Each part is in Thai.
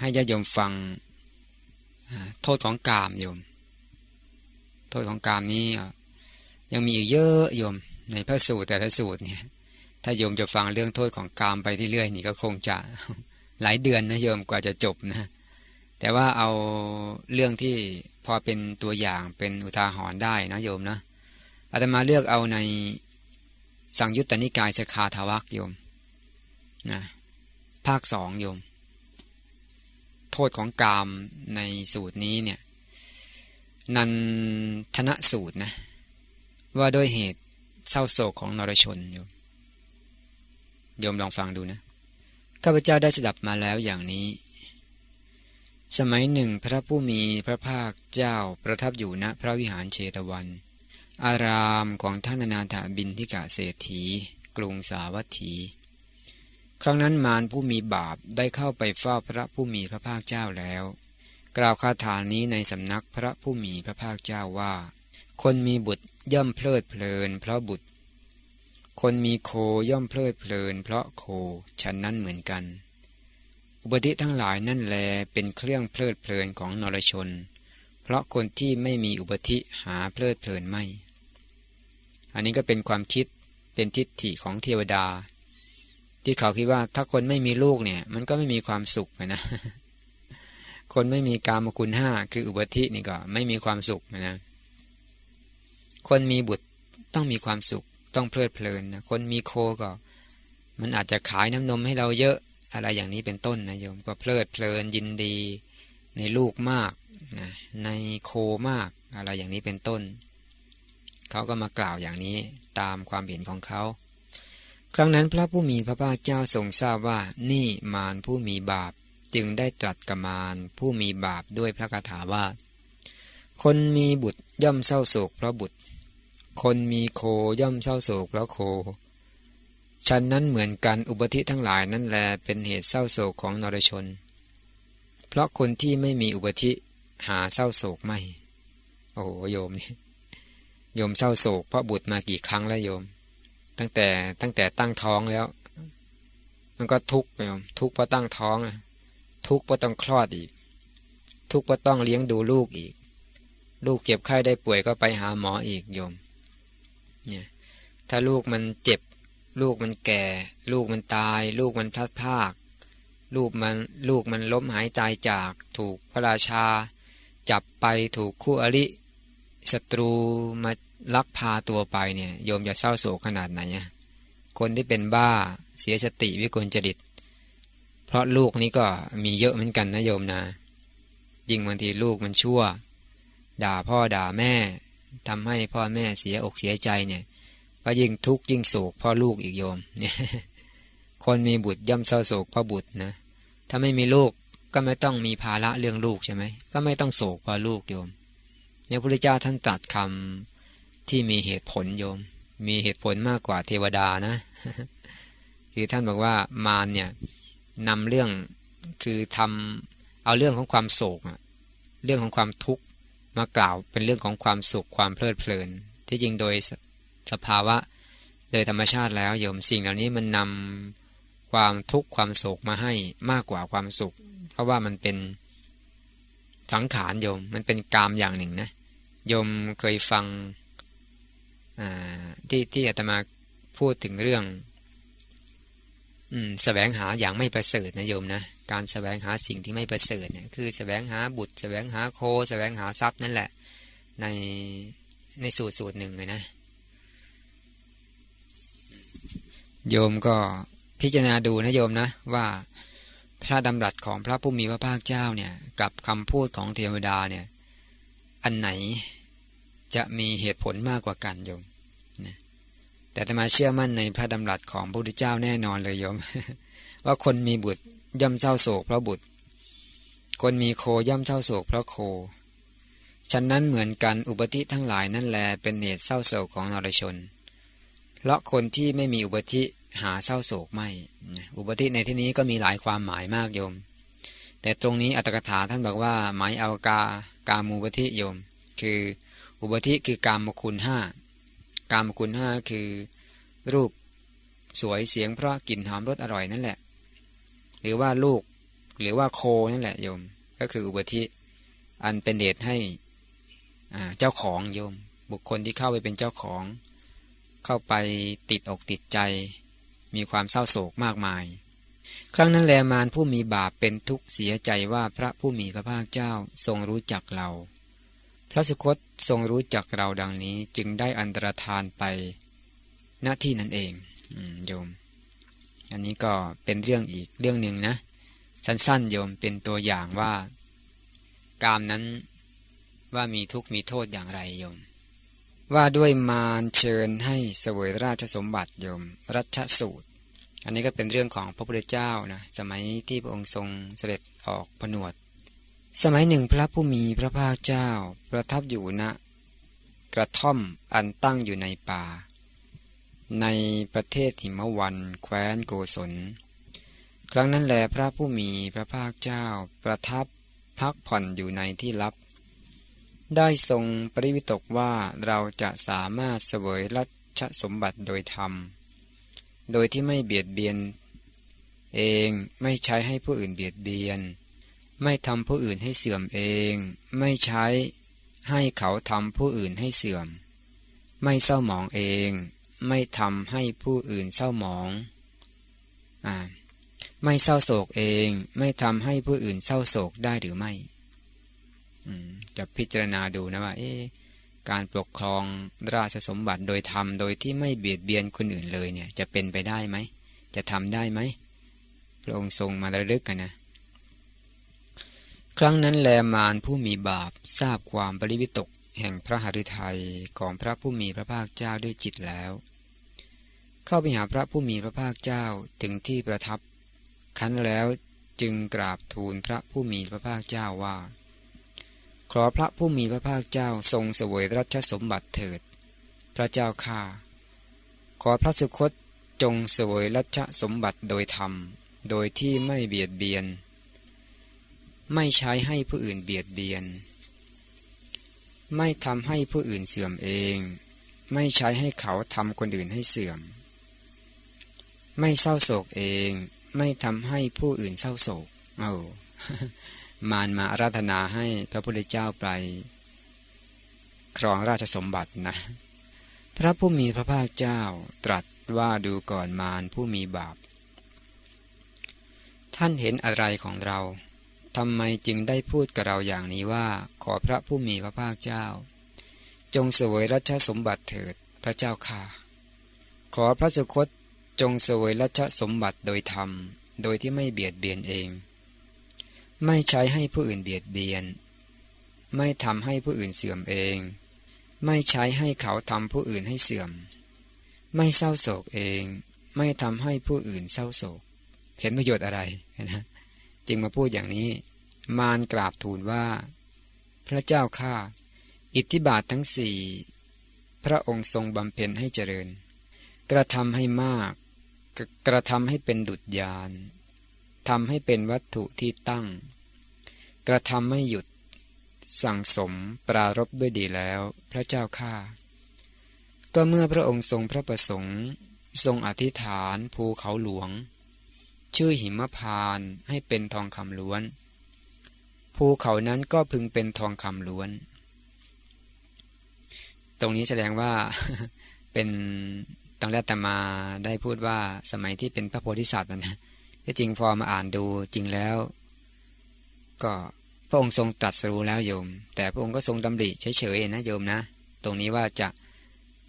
ให้ญาติโยมฟังโทษของกามโยม โทษของกามนี้ยังมีอีกเยอะโยม ในพระสูตรแต่ละสูตรเนี่ย ถ้าโยมจะฟังเรื่องโทษของกามไปเรื่อยๆนี่ก็คงจะหลายเดือนนะโยมกว่าจะจบนะ แต่ว่าเอาเรื่องที่พอเป็นตัวอย่างเป็นอุทาหรณ์ได้นะโยมนะอาตมาเลือกเอาในสังยุตตนิกายสคาทวักโยมนะภาคสองโยม โทษของกามในสูตรนี้เนี่ยนันทนสูตรนะว่าด้วยเหตุเศร้าโศกของนรชนโยมโยมลองฟังดูนะข้าพเจ้าได้สดับมาแล้วอย่างนี้ สมัยหนึ่งพระผู้มีพระภาคเจ้าประทับอยู่ณพระวิหารเชตวัน อารามของท่านนาถาบินทิกาเศรษฐี กรุงสาวัตถี ครั้งนั้นมารผู้มีบาปได้เข้าไปเฝ้าพระผู้มีพระภาคเจ้าแล้ว กล่าวคาถานี้ในสำนักพระผู้มีพระภาคเจ้าว่า คนมีบุตรย่อมเพลิดเพลิน เพราะบุตร คนมีโคย่อมเพลิดเพลิน เพราะโคฉันนั้นเหมือนกัน อุบัติทั้งหลายนั่นแลเป็นเครื่องเพลิดเพลินของนรชน เพราะคนที่ไม่มีอุบัติหาเพลิดเพลินไม่ อันนี้ก็เป็นความคิดเป็นทิฏฐิของเทวดา ที่เขาคิดว่าถ้าคนไม่มีลูกเนี่ย มันก็ไม่มีความสุขนะ คนไม่มีกามคุณห้าคืออุบัตินี่ก็ไม่มีความสุขนะ คนมีบุตรต้องมีความสุข ต้องเพลิดเพลินนะคนมีโคก็ มันอาจจะขายน้ำนมให้เราเยอะอะไรอย่างนี้เป็นต้นนะโยมก็เพลิดเพลินยินดี ในลูกมากนะในโคมากอะไรอย่างนี้เป็นต้น เขาก็มากล่าวอย่างนี้ตามความเห็นของเขา ครั้งนั้นพระผู้มีพระภาคเจ้าทรงทราบว่านี่มารผู้มีบาปจึงได้ตรัสกับมารผู้มีบาปด้วยพระคาถาว่า คนมีบุตรย่อมเศร้าโศกเพราะบุตร คนมีโคย่อมเศร้าโศกเพราะโคฉันนั้นเหมือนกันอุบัติทั้งหลายนั่นแลเป็นเหตุเศร้าโศกของนรชน เพราะคนที่ไม่มีอุบัติหาเศร้าโศกไม่ โอ้โยมนี่โยมเศร้าโศกเพราะบุตรมากี่ครั้งแล้วโยม ตั้งแต่ตั้งแต่ตั้งท้องแล้ว มันก็ทุกข์ไปทุกข์เพราะตั้งท้องทุกข์เพราะต้องคลอดอีก ทุกข์เพราะต้องเลี้ยงดูลูกอีก ลูกเจ็บไข้ได้ป่วยก็ไปหาหมออีกโยมเนี่ยถ้าลูกมันเจ็บ ลูกมันแก่ ลูกมันตาย ลูกมันพลัดพรากลูกมันลูกมันล้มหายใจจากถูกพระราชา จับไปถูกคู่อริศัตรูมา ลักพาตัวไปเนี่ยโยมจะเศร้าโศกขนาดไหนอะคนที่เป็นบ้าเสียสติวิกลจริต เพราะลูกนี้ก็มีเยอะเหมือนกันนะโยมนะยิ่งบางทีลูกมันชั่ว ด่าพ่อด่าแม่ทำให้พ่อแม่เสียอกเสียใจเนี่ย ก็ยิ่งทุกข์ยิ่งโศกพ่อลูกอีกโยมเนี่ยคนมีบุตรย่อมเศร้าโศกพ่อบุตรนะถ้าไม่มีลูกก็ไม่ต้องมีภาระเรื่องลูกใช่ไหมก็ไม่ต้องโศกพ่อลูกโยมเนี่ยพระพุทธเจ้าท่านตรัสคำ ที่มีเหตุผลโยม มีเหตุผลมากกว่าเทวดานะ คือท่านบอกว่ามารเนี่ยนำเรื่องคือทำเอาเรื่องของความโศกเรื่องของความทุกข์มากล่าวเป็นเรื่องของความสุขความเพลิดเพลิน ที่จริงโดยสภาวะโดยธรรมชาติแล้วโยมสิ่งเหล่านี้มันนำความทุกข์ความโศกมาให้มากกว่าความสุข เพราะว่ามันเป็นสังขารโยมมันเป็นกามอย่างหนึ่งนะโยมเคยฟัง ที่ที่อาตมาพูดถึงเรื่องอืมสแสวงหาอย่างไม่ประเสริฐนะโยมนะการสแสวงหาสิ่งที่ไม่ประเสริฐเนี่ยคือสแสวงหาบุตรสแสวงหาโคสแสวงหาทรัพย์นั่นแหละ ในในสูตรสูตรหนึ่งเลยนะ โยมก็พิจารณาดูนะโยมนะว่าพระดำรัสของพระผู้มีพระภาคเจ้าเนี่ย กับคำพูดของเทวดาเนี่ย อันไหน จะมีเหตุผลมากกว่ากันโยมนะแต่ธรรมาเชื่อมั่นในพระดำรัสของพระพุทธเจ้าแน่นอนเลยโยม ว่าคนมีบุตรย่อมเศร้าโศกเพราะบุตร คนมีโคย่อมเศร้าโศกเพราะโคฉะนั้นเหมือนกันอุบัติทั้งหลายนั่นแลเป็นเหตุเศร้าโศกของนรชน เพราะคนที่ไม่มีอุบัติหาเศร้าโศกไม่ อุบัติในที่นี้ก็มีหลายความหมายมากโยม แต่ตรงนี้อัตถกถาท่านบอกว่าหมายเอากากามูบัติโยม คือ อุบัติคือกามคุณห้ากามคุณห้าคือ รูปสวยเสียงเพราะกลิ่นหอมรสอร่อยนั่นแหละ หรือว่าลูก หรือว่าโคนั่นแหละโยม ก็คืออุบัติอันเป็นเหตุให้เจ้าของโยม บุคคลที่เข้าไปเป็นเจ้าของ เข้าไปติดอกติดใจ มีความเศร้าโศกมากมาย ครั้งนั้นแลมารผู้มีบาปเป็นทุกข์เสียใจว่าพระผู้มีพระภาคเจ้าทรงรู้จักเรา ระสุคตทรงรู้จักเราดังนี้จึงได้อันตรธานไปหน้าที่นั่นเองโยม อันนี้ก็เป็นเรื่องอีกเรื่องหนึ่งนะ สั้นๆ โยมเป็นตัวอย่างว่า กามนั้นว่ามีทุกข์มีโทษอย่างไรโยม ว่าด้วยมารเชิญให้เสวยราชสมบัติโยม รัชสูตร อันนี้ก็เป็นเรื่องของพระพุทธเจ้านะสมัยที่พระองค์ทรงเสด็จออกผนวด สมัยหนึ่งพระผู้มีพระภาคเจ้าประทับอยู่ณนะกระท่อมอันตั้งอยู่ในป่า ในประเทศหิมวันแคว้นโกศล ครั้งนั้นแลพระผู้มีพระภาคเจ้าประทับพักผ่อนอยู่ในที่ลับ ได้ทรงปริวิตกว่าเราจะสามารถเสวยรัชสมบัติโดยธรรม โดยที่ไม่เบียดเบียน เองไม่ใช้ให้ผู้อื่นเบียดเบียน ไม่ทำผู้อื่นให้เสื่อมเอง ไม่ใช้ให้เขาทำผู้อื่นให้เสื่อม ไม่เศร้าหมองเอง ไม่ทำให้ผู้อื่นเศร้าหมองอ่าไม่เศร้าโศกเอง ไม่ทำให้ผู้อื่นเศร้าโศกได้หรือไม่จะพิจารณาดูนะว่าการปกครองราชสมบัติโดยทำโดยที่ไม่เบียดเบียนคนอื่นเลยเนี่ย จะเป็นไปได้ไหม จะทำได้ไหมพระองค์ทรงมาระลึกกันนะ ครั้งนั้นแลมานผู้มีบาปทราบความปริวิตกแห่งพระหฤทัยของพระผู้มีพระภาคเจ้าด้วยจิตแล้ว เข้าไปหาพระผู้มีพระภาคเจ้าถึงที่ประทับ คั้นแล้วจึงกราบทูลพระผู้มีพระภาคเจ้าว่า ขอพระผู้มีพระภาคเจ้าทรงเสวยรัชสมบัติเถิด พระเจ้าข้าขอพระสุคตจงเสวยรัชสมบัติโดยธรรม โดยที่ไม่เบียดเบียน ไม่ใช้ให้ผู้อื่นเบียดเบียน ไม่ทำให้ผู้อื่นเสื่อมเอง ไม่ใช้ให้เขาทำคนอื่นให้เสื่อม ไม่เศร้าโศกเอง ไม่ทำให้ผู้อื่นเศร้าโศก เอามารมาอาราธนาให้พระพุทธเจ้าไป ครองราชสมบัตินะ พระผู้มีพระภาคเจ้าตรัสว่าดูก่อนมารผู้มีบาป ท่านเห็นอะไรของเรา ทำไมจึงได้พูดกับเราอย่างนี้ว่า ขอพระผู้มีพระภาคเจ้า จงเสวยรัชสมบัติเถิดพระเจ้าค่ะ ขอพระสุคตจงเสวยรัชสมบัติโดยธรรม โดยที่ไม่เบียดเบียนเอง ไม่ใช้ให้ผู้อื่นเบียดเบียน ไม่ทำให้ผู้อื่นเสื่อมเอง ไม่ใช้ให้เขาทำผู้อื่นให้เสื่อม ไม่เศร้าโศกเอง ไม่ทำให้ผู้อื่นเศร้าโศก เห็นประโยชน์อะไรนะ จึงมาพูดอย่างนี้ มารกราบทูลว่า พระเจ้าข้าอิทธิบาททั้งสี่พระองค์ทรงบำเพ็ญให้เจริญ กระทำให้มากกระทำให้เป็นดุจยานทำให้เป็นวัตถุที่ตั้ง กระทำให้หยุด สั่งสมปรารบด้วยดีแล้ว พระเจ้าข้าก็เมื่อพระองค์ทรงพระประสงค์ ทรงอธิษฐานภูเขาหลวง ชื่อหิมพานให้เป็นทองคำล้วน ภูเขานั้นก็พึงเป็นทองคำล้วน ตรงนี้แสดงว่าเป็นตอนแรกแต่มาได้พูดว่าสมัยที่เป็นพระโพธิสัตว์นะที่จริงพอมาอ่านดูจริงแล้ว ก็พระองค์ทรงตรัสรู้แล้วโยม แต่พระองค์ก็ทรงดำริเฉยๆนะโยมนะ ตรงนี้ว่าจะ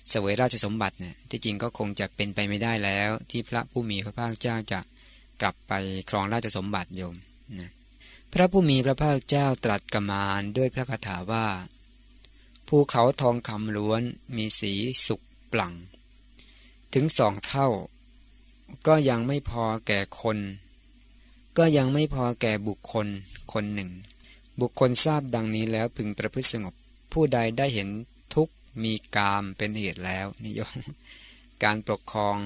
เสวยราชสมบัติเนี่ยที่จริงก็คงจะเป็นไปไม่ได้แล้ว ที่พระผู้มีพระภาคเจ้าจะ กลับไปครองราชสมบัติโยมนะพระผู้มีพระภาคเจ้าตรัสกมานด้วยพระคาถาว่า ภูเขาทองคำล้วนมีสีสุกปลั่ง ถึงสองเท่า ก็ยังไม่พอแก่คน ก็ยังไม่พอแก่บุคคลคนหนึ่ง บุคคลทราบดังนี้แล้วพึงประพฤติสงบ ผู้ใดได้เห็นทุกมีกามเป็นเหตุแล้วนิยมการปกครอง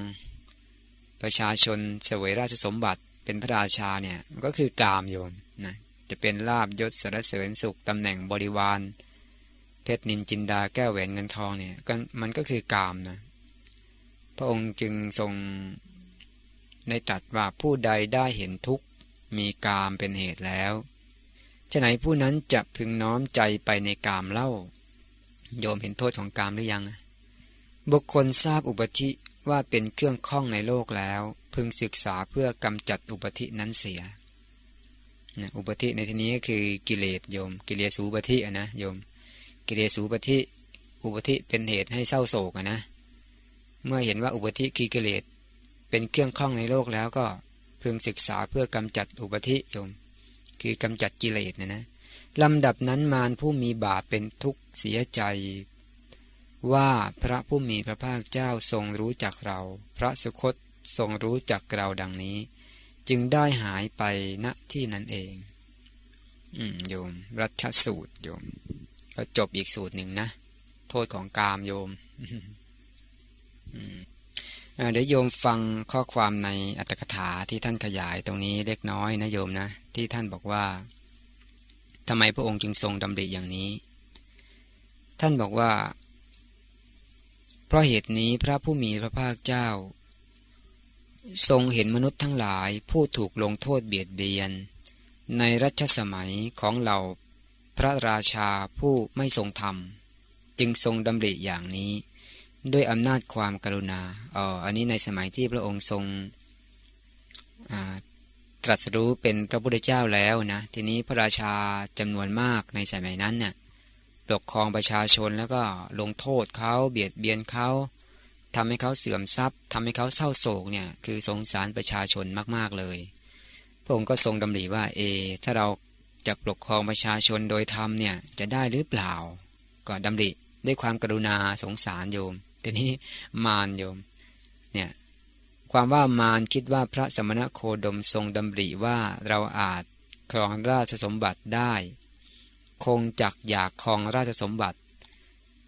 ประชาชนเสวยราชสมบัติเป็นพระราชาเนี่ยก็คือกามโยมนะจะเป็นลาบยศสรรเสริญสุขตำแหน่งบริวารเพชรนินจินดาแก้วแหวนเงินทองเนี่ยมันก็คือกามนะพระองค์จึงทรงในตรัสว่าผู้ใดได้เห็นทุกข์มีกามเป็นเหตุแล้วจะไหนผู้นั้นจะพึงน้อมใจไปในกามเล่า โยมเห็นโทษของกามหรือยัง บุคคลทราบอุบัติ ว่าเป็นเครื่องข้องในโลกแล้ว พึงศึกษาเพื่อกำจัดอุบัตินั้นเสียนะอุบัติในที่นี้ก็คือกิเลสโยม กิเลสูปฏินะโยม กิเลสูปฏิอุบัติเป็นเหตุให้เศร้าโศกนะ เมื่อเห็นว่าอุบัติคือกิเลสเป็นเครื่องข้องในโลกแล้วก็พึงศึกษาเพื่อกำจัดอุบัติโยม คือกำจัดกิเลสนะนะลำดับนั้นมารผู้มีบาปเป็นทุกข์เสียใจ ว่าพระผู้มีพระภาคเจ้าทรงรู้จักเรา พระสุคตทรงรู้จักเราดังนี้ จึงได้หายไปณที่นั้นเอง อืมโยม รัชสูตรโยม ก็จบอีกสูตรหนึ่งนะ โทษของกามโยมเดี๋ยวโยมฟังข้อความในอัตถกถาที่ท่านขยายตรงนี้เล็กน้อยนะโยมนะ ที่ท่านบอกว่าทำไมพระองค์จึงทรงดำริอย่างนี้ ท่านบอกว่า เพราะเหตุนี้พระผู้มีพระภาคเจ้า ทรงเห็นมนุษย์ทั้งหลายผู้ถูกลงโทษเบียดเบียน ในรัชสมัยของเราพระราชาผู้ไม่ทรงธรรม จึงทรงดำริอย่างนี้ ด้วยอำนาจความกรุณาอ๋ออันนี้ในสมัยที่พระองค์ทรงตรัสรู้เป็นพระพุทธเจ้าแล้วนะ ทีนี้พระราชาจำนวนมากในสมัยนั้นเนี่ย ปกครองประชาชนแล้วก็ลงโทษเขาเบียดเบียนเขาทำให้เขาเสื่อมทรัพย์ทำให้เขาเศร้าโศกเนี่ยคือสงสารประชาชนมาก ๆเลย พระองค์ก็ทรงดำริว่าเอ ถ้าเราจะปกครองประชาชนโดยธรรมเนี่ยจะได้หรือเปล่า ก็ดำริด้วยความกรุณาสงสารโยมทีนี้มารโยมเนี่ยความว่ามารคิดว่าพระสมณโคดมทรงดำริว่าเราอาจครองราชสมบัติได้ คงจักอยากครองราชสมบัติ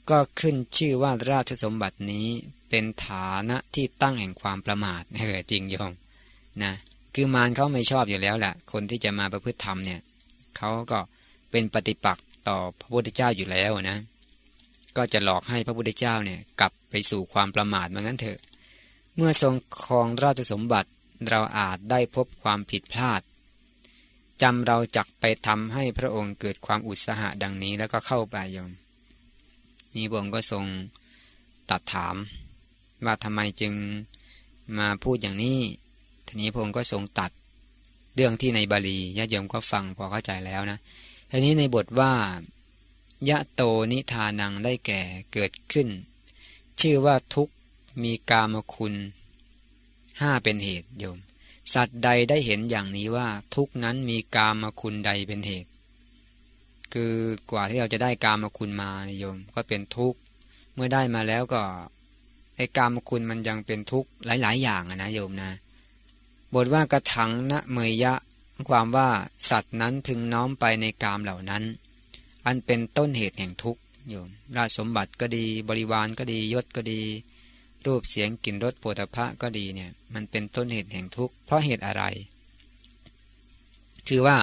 ก็ขึ้นชื่อว่าราชสมบัตินี้เป็นฐานะที่ตั้งแห่งความประมาทเออจริงโยมนะคือมารเขาไม่ชอบอยู่แล้วแหละคนที่จะมาประพฤติธรรมเนี่ยเขาก็เป็นปฏิปักษ์ต่อพระพุทธเจ้าอยู่แล้วนะ ก็จะหลอกให้พระพุทธเจ้าเนี่ยกลับไปสู่ความประมาทเหมือนกันเถอะ เมื่อทรงครองราชสมบัติเราอาจได้พบความผิดพลาด จำเราจักไปทำให้พระองค์เกิดความอุตสาหะดังนี้แล้วก็เข้าไปยมนี่พระองค์ก็ทรงตัดถาม ว่าทำไมจึงมาพูดอย่างนี้ ทีนี้พระองค์ก็ทรงตัดเรื่องที่ในบาลีญาติโยมก็ฟังพอเข้าใจแล้วนะ ทีนี้ในบทว่ายะโตนิทานังได้แก่เกิดขึ้น ชื่อว่าทุกมีกามคุณห้าเป็นเหตุโยม สัตว์ใดได้เห็นอย่างนี้ว่าทุกนั้นมีกามคุณใดเป็นเหตุ คือกว่าที่เราจะได้กามคุณมานิยม ก็เป็นทุกข์ เมื่อได้มาแล้วก็ไอ้กามคุณมันยังเป็นทุกข์หลาย ๆ อย่างนะโยมนะ บทว่ากระถังนะเมยยะ ความว่าสัตว์นั้นพึงน้อมไปในกามเหล่านั้น อันเป็นต้นเหตุแห่งทุกข์โยม ราชสมบัติก็ดี บริวารก็ดี ยศก็ดี รูปเสียงกลิ่นรสโผฏฐะก็ดีเนี่ยมันเป็นต้นเหตุแห่งทุกข์เพราะเหตุอะไร คือว่า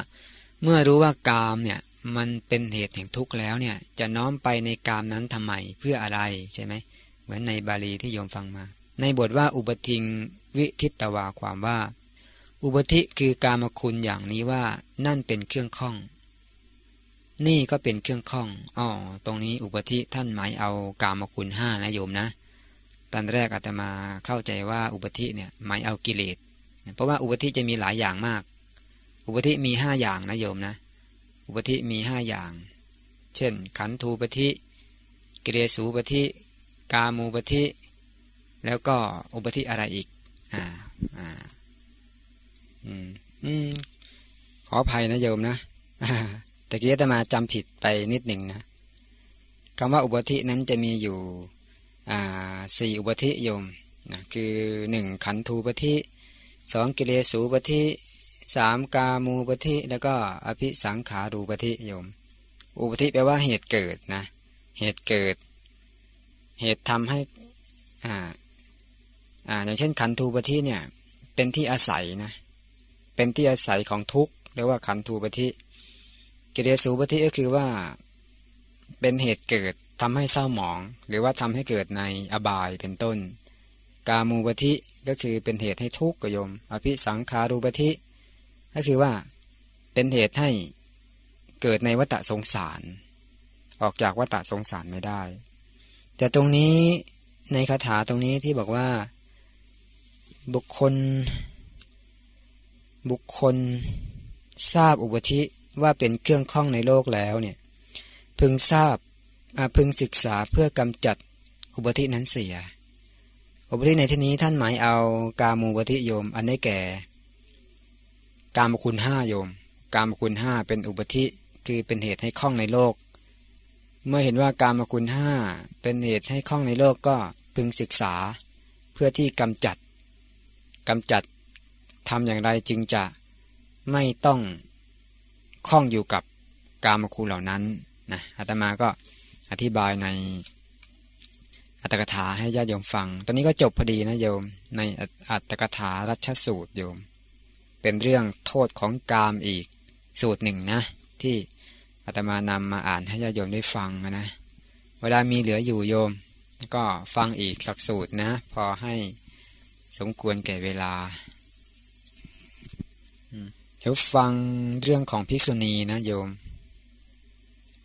เมื่อรู้ว่ากามเนี่ยมันเป็นเหตุแห่งทุกข์แล้วเนี่ยจะน้อมไปในกามนั้นทำไมเพื่ออะไรใช่ไหมเหมือนในบาลีที่โยมฟังมา ในบทว่าอุปทิงวิทิตวาความว่า อุปธิคือกามคุณอย่างนี้ว่านั่นเป็นเครื่องข้อง นี่ก็เป็นเครื่องข้องอ๋อตรงนี้อุปธิท่านหมายเอากามคุณห้านะโยมนะ ตอนแรกอาตมาเข้าใจว่าอุปธิเนี่ยหมายเอากิเลสเพราะว่าอุปธิจะมีหลายอย่างมาก อุปธิมีห้าอย่างนะโยมนะ อุปธิมีห้าอย่าง เช่น ขันธูปธิกิเลสูปธิกามูปธิแล้วก็อุปธิอะไรอีกอ่าอ่าอืมอืมขออภัยนะโยมนะแต่กี้อาตมาจำผิดไปนิดหนึ่งนะคำว่าอุปธินั้นจะมีอยู่ สี่อุปธิโยมนะคือหนึ่งขันธูปธิสองกิเลสูปธิสามกามูปธิแล้วก็อภิสังขารูปธิโยม อุปธิแปลว่าเหตุเกิดนะเหตุเกิด เหตุทำให้อ่าอ่าอย่างเช่นขันธูปธิเนี่ยเป็นที่อาศัยนะเป็นที่อาศัยของทุกข์เรียกว่าขันธูปธิกิเลสูปธิก็คือว่าเป็นเหตุเกิด ทำให้เศร้าหมอง หรือว่าทำให้เกิดในอบายเป็นต้น กามูปธิก็คือเป็นเหตุให้ทุกข์กยม อภิสังขารูปธิก็คือว่าเป็นเหตุให้เกิดในวัฏสงสาร ออกจากวัฏสงสารไม่ได้ แต่ตรงนี้ในคาถาตรงนี้ที่บอกว่า บุคคล บุคคลทราบอุปธิว่าเป็นเครื่องข้องในโลกแล้วเนี่ย พึงทราบ พึงศึกษาเพื่อกำจัดอุปธินั้นเสีย อุปธิในที่นี้ท่านหมายเอากามูปธิโยม อันได้แก่ กามคุณห้าโยม กามคุณห้าเป็นอุปธิคือเป็นเหตุให้ข้องในโลก เมื่อเห็นว่ากามคุณห้าเป็นเหตุให้ข้องในโลกก็พึงศึกษา เพื่อที่กำจัดกำจัดทำอย่างไรจึงจะไม่ต้องข้องอยู่กับกามคุณเหล่านั้นนะอาตมาก็ อธิบายในอัตถกถาให้ญาติโยมฟัง ตอนนี้ก็จบพอดีนะโยม ในอัตถกถารัชสูตรโยม เป็นเรื่องโทษของกามอีกสูตรหนึ่งนะ ที่อาตมานำมาอ่านให้ญาติโยมได้ฟังนะ เวลามีเหลืออยู่โยม ก็ฟังอีกสักสูตรนะ พอให้สมควรแก่เวลาเดี๋ยวฟังเรื่องของภิกษุณีนะโยม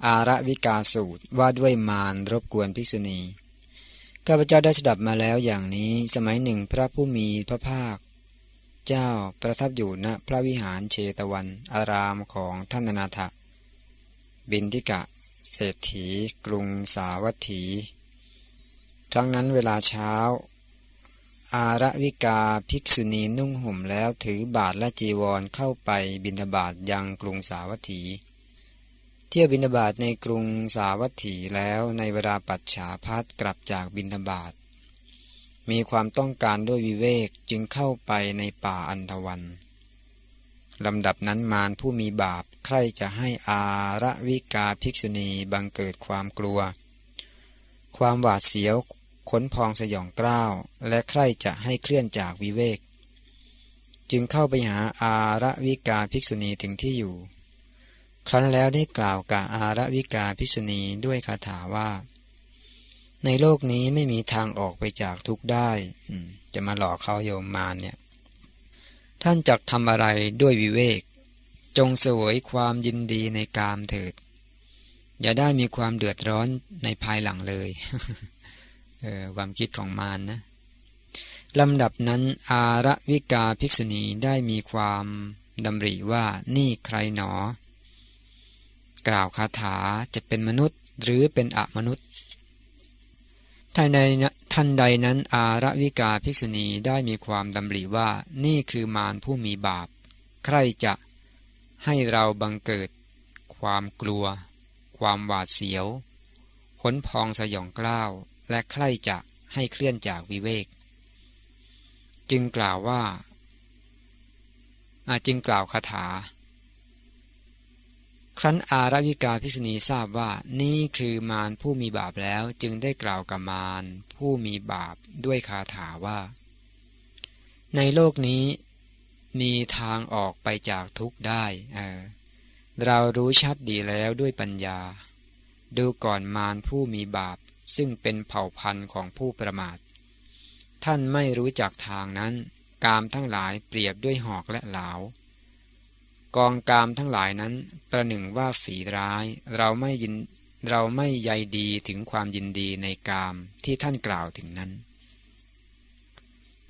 อาระวิกาสูตรว่าด้วยมารรบกวนภิกษุณี ข้าพเจ้าได้สดับมาแล้วอย่างนี้สมัยหนึ่งพระผู้มีพระภาค เจ้าประทับอยู่ณพระวิหารเชตวัน อารามของท่านนาถบินทิกะ เศรษฐี กรุงสาวัตถี ครั้งนั้นเวลาเช้า อาระวิกาภิกษุณีนุ่งห่มแล้วถือบาทและจีวรเข้าไปบินทบาทยังกรุงสาวัตถี ที่ยวบินาบาตในกรุงสาวัตถีแล้วในเวลาปัจฉาพัดกลับจากบินาบาตมีความต้องการด้วยวิเวกจึงเข้าไปในป่าอันตวันลำดับนั้นมารผู้มีบาปใครจะให้อาระวิกาภิกษุณีบังเกิดความกลัว ความหวาดเสียวขนพองสยองกล้าว และใครจะให้เคลื่อนจากวิเวก จึงเข้าไปหาอาระวิกาภิกษุณีถึงที่อยู่ ครั้นแล้วได้กล่าวกับอาระวิกาพิษณีด้วยคาถาว่า ในโลกนี้ไม่มีทางออกไปจากทุกได้จะมาหลอกเขาโยมมารเนี่ย ท่านจักทำอะไรด้วยวิเวก จงสวยความยินดีในกามเถิด อย่าได้มีความเดือดร้อนในภายหลังเลยเออความคิดของมารนนะลำดับนั้นอาระวิกาภิกษุณีได้มีความดำริว่านี่ใครหนอ กล่าวคาถาจะเป็นมนุษย์หรือเป็นอมนุษย์ท่านใดท่านใดนั้นอาระวิกาภิกษุณีได้มีความดำริว่านี่คือมารผู้มีบาป ใครจะให้เราบังเกิด ความกลัว ความหวาดเสียวขนพองสยองกล้าว และใครจะให้เคลื่อนจากวิเวก จึงกล่าวว่าจึงกล่าวคาถา รั้นอารวิกาพิษณีทราบว่านี่คือมารผู้มีบาปแล้วจึงได้กล่าวกับมารผู้มีบาปด้วยคาถาว่า ในโลกนี้มีทางออกไปจากทุกข์ได้เเรารู้ชัดดีแล้วด้วยปัญญา ดูก่อนมารผู้มีบาปซึ่งเป็นเผ่าพันธุ์ของผู้ประมาท ท่านไม่รู้จักทางนั้น กามทั้งหลายเปรียบด้วยหอกและเหลา กองกามทั้งหลายนั้น ประหนึ่งว่าฝีร้าย เราไม่ยินเราไม่ใยดีถึงความยินดีในกามที่ท่านกล่าวถึงนั้น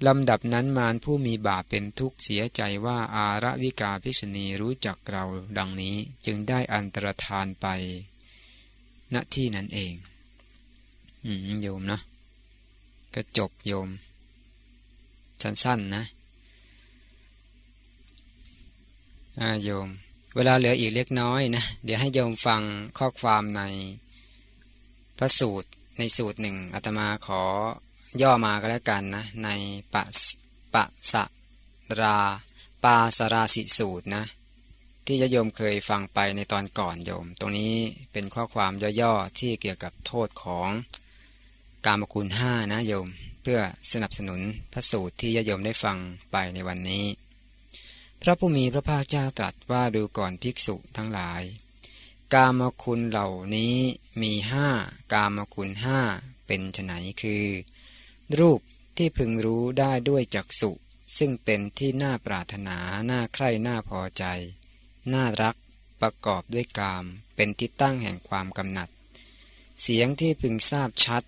ลำดับนั้นมารผู้มีบาปเป็นทุกข์เสียใจว่าอาระวิกาพิษณีรู้จักเราดังนี้จึงได้อันตรธานไป ณที่นั้นเอง อืมโยมนะก็จบโยม สั้นๆนะ อาโยม เวลาเหลืออีกเล็กน้อยนะ เดี๋ยวให้โยมฟังข้อความในพระสูตรในสูตรหนึ่งอาตมาขอย่อมาก็แล้วกันนะ ในปะปะสะราปปาสราสิสูตรนะ ที่โยมเคยฟังไปในตอนก่อนโยม ตรงนี้เป็นข้อความย่อๆที่เกี่ยวกับโทษของกามคุณห้านะโยม เพื่อสนับสนุนพระสูตรที่โยมได้ฟังไปในวันนี้ พระผู้มีพระภาคเจ้าตรัสว่าดูก่อนภิกษุทั้งหลาย กามคุณเหล่านี้มีห้ากามคุณห้าเป็นไฉนคือ รูปที่พึงรู้ได้ด้วยจักษุซึ่งเป็นที่น่าปรารถนาน่าใคร่น่าพอใจ น่ารักประกอบด้วยกาม เป็นที่ตั้งแห่งความกำหนัด เสียงที่พึงทราบชัด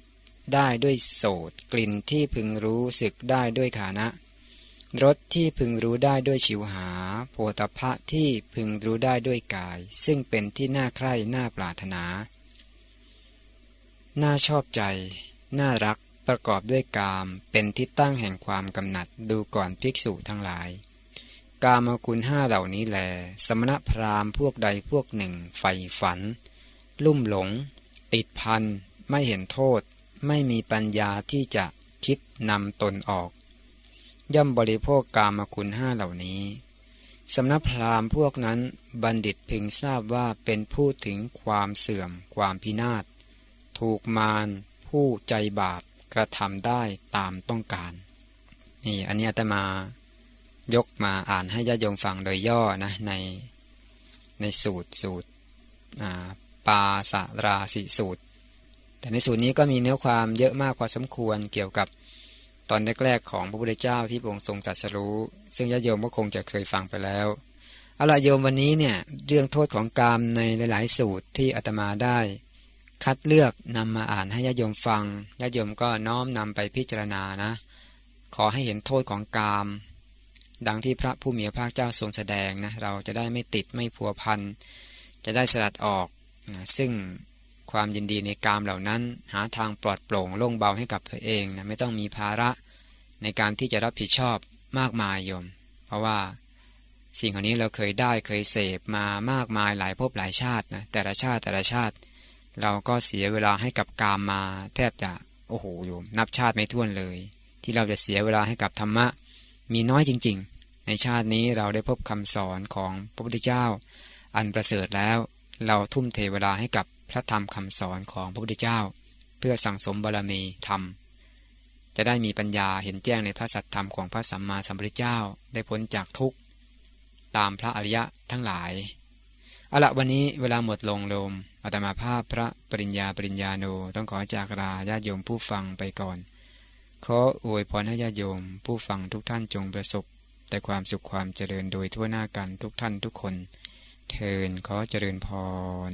ได้ด้วยโสตกลิ่นที่พึงรู้สึกได้ด้วยขานะ รสที่พึงรู้ได้ด้วยชิวหา โพธพะที่พึงรู้ได้ด้วยกาย ซึ่งเป็นที่น่าใคร่น่าปรารถนา น่าชอบใจ น่ารักประกอบด้วยกาม เป็นที่ตั้งแห่งความกำหนัดดูก่อนภิกษุทั้งหลาย กามคุณห้าเหล่านี้แล สมณพราหมณ์พวกใดพวกหนึ่งใฝ่ฝัน ลุ่มหลง ติดพัน ไม่เห็นโทษ ไม่มีปัญญาที่จะคิดนำตนออก ย่อมบริโภคกามคุณห้าเหล่านี้สำนักพราหมณ์พวกนั้นบัณฑิตพึงทราบว่าเป็นผู้ถึงความเสื่อม ความพินาศ ถูกมารผู้ใจบาปกระทำได้ตามต้องการนี่อันนี้อาตมายกมาอ่านให้ญาติโยมฟังโดยย่อนะในในสูตรสูตรปาสาราสีสูตร แต่ในสูตรนี้ก็มีเนื้อความเยอะมากพอสมควรเกี่ยวกับ ตอนแรกๆของพระพุทธเจ้าที่พระองค์ทรงตรัสรู้ ซึ่งญาติโยมก็คงจะเคยฟังไปแล้วเอาละโยมวันนี้เนี่ยเรื่องโทษของกามในหลาย ๆ สูตรที่อาตมาได้ คัดเลือกนำมาอ่านให้ญาติโยมฟังญาติโยมก็น้อมนำไปพิจารณานะ ขอให้เห็นโทษของกาม ดังที่พระผู้มีพระภาคเจ้าทรงแสดงนะเราจะได้ไม่ติดไม่พัวพันจะได้สลัดออกนะซึ่ง ความยินดีในกามเหล่านั้น หาทางปลอดโปร่งโล่งเบาให้กับตัวเองนะไม่ต้องมีภาระในการที่จะรับผิดชอบมากมายโยม เพราะว่าสิ่งเหล่านี้เราเคยได้เคยเสพมามากมายหลายภพหลายชาตินะแต่ละชาติแต่ละชาติ เราก็เสียเวลาให้กับกามมาแทบจะโอ้โหอยู่นับชาติไม่ถ้วนเลย ที่เราจะเสียเวลาให้กับธรรมะ มีน้อยจริง ๆ ในชาตินี้เราได้พบคำสอนของพระพุทธเจ้า อันประเสริฐแล้ว เราทุ่มเทเวลาให้กับ พระธรรมคำสอนของพระพุทธเจ้า เพื่อสั่งสมบารมีธรรม จะได้มีปัญญาเห็นแจ้งในพระสัทธรรมของพระสัมมาสัมพุทธเจ้าได้พ้นจากทุกข์ตามพระอริยะทั้งหลายเอาละวันนี้เวลาหมดลงลมอาตมาภาพพระปริญญาปริญญาโนต้องขอจากลาญาติโยมผู้ฟังไปก่อน ขออวยพรให้ญาติโยม ผู้ฟังทุกท่านจงประสบ แต่ความสุขความเจริญโดยทั่วหน้ากันทุกท่านทุกคน เทินขอเจริญพร